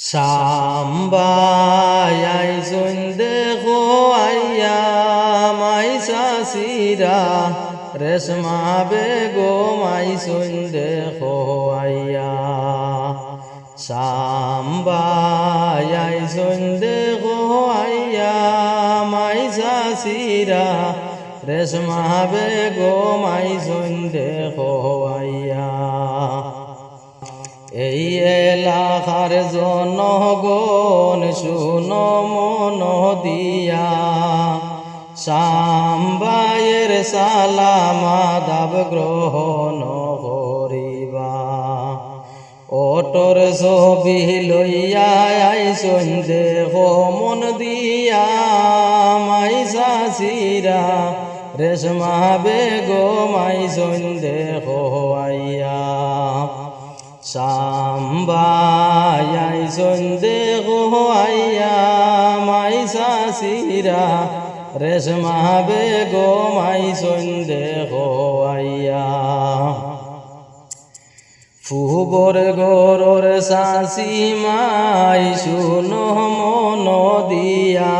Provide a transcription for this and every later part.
সাম্বাই দেখো আইয়া মাই সাসিরা, রেশমা বেগো মাই দেখো আইয়া। সাম্বাই দেখো আইয়া মাই সাসিরা, রেশমা বেগো মাই দেখো আইয়া এলাকার জনগণ, শুনো মন দিয়া। সাম্বায়ের সালামাদাব গ্রহণ করিবা। অটর ছবি লইয়া আইসন দেহ মন দিয়া। মাইসা সিরা রেশমা বেগো মাইসন দেহ আইয়া। সাম্বাই সন্দেহ আইয়া মাই সাসিরা, রেশমা বেগো মাই সন্দেহ আইয়া। ফুবর গরর শাসি মাই শুনো মন দিয়া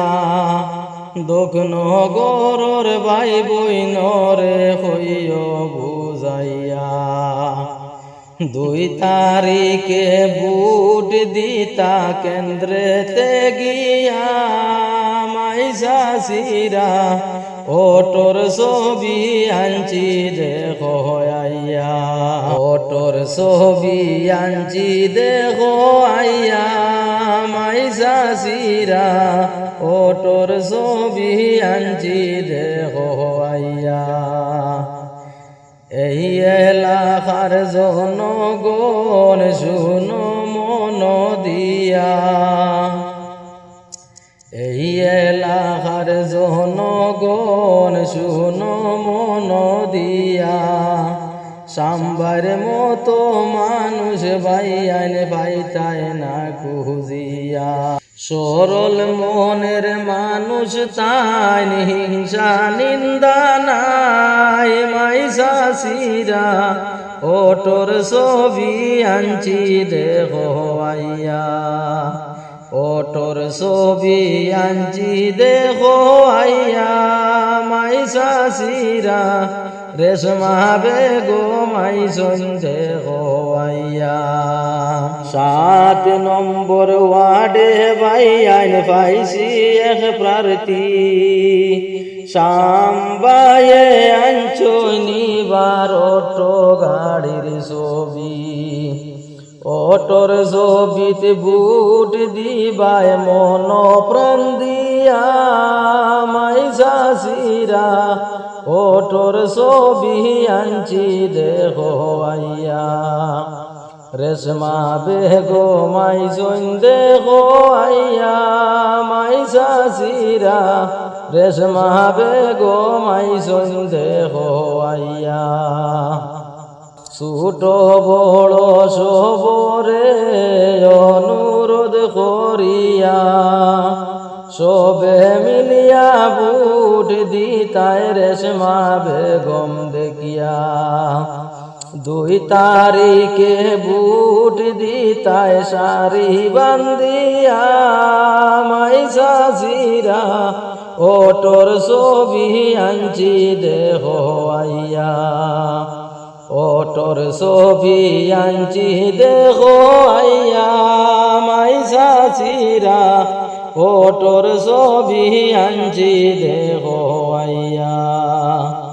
দক্ষিণ গরর বাই বইনরে হইয় বুঝাইয়া। দুই তারিখে বুট দিতা কেন্দ্রেতে গিয়া মাইসা সিরা ওটর ছবি আনছি দেখো আইয়া। ওটর ছবি আনছি দেখো আইয়া মাইসা সিরা ওটর ছবি আনছি দেখো আইয়া। এই এলাকার জনগণ শুনো মন দিয়া। এই এলাকার জনগণ শুনো মন দিয়া। সাম্বার মতো মানুষ বাইয়ান পাইতায় না খুঁজিয়া। সরল মনের মানুষ তাই হিংসা নিন্দা নাই। মাইসা সিরা ওটর ছবি আনছি দেখো আইয়া। ওটর ছবি আনছি দেখো আইয়া। মাইসা সিরা রেশমা বেগো, মাই দেখো আইয়া। সাত নম্বর ওয়ার্ডে বাইয়ান পাইছি এক প্রার্থী। সাম্বায়ে আঞ্চনি বার অটো গাড়ির ছবি। অটোর ছবিতে বুট দিবায় মন প্রাণ দিয়া মাইসা সিরা ওটর ছবি আনছি দেখো আইয়া। রেশমা বেগো মাই দেখো আইয়া মাইসা সিরা রেশমা বেগো মাই দেখো আইয়া। ছোট বড় সবরে অনুরোধ করিয়া। সবে মিলিয়া বুট দিতায় রেশমা বেগম দেখিয়া। দুই তারিখে বুট দিতায় সারি বান্দিয়া মাইসা জিরা ওটর ছবি আনছি দেহ আইয়া। ওটর ছবি আনছি দেহ আইয়া মাইসা চিরা ওটর ছবি আনছি দেহ আইয়া।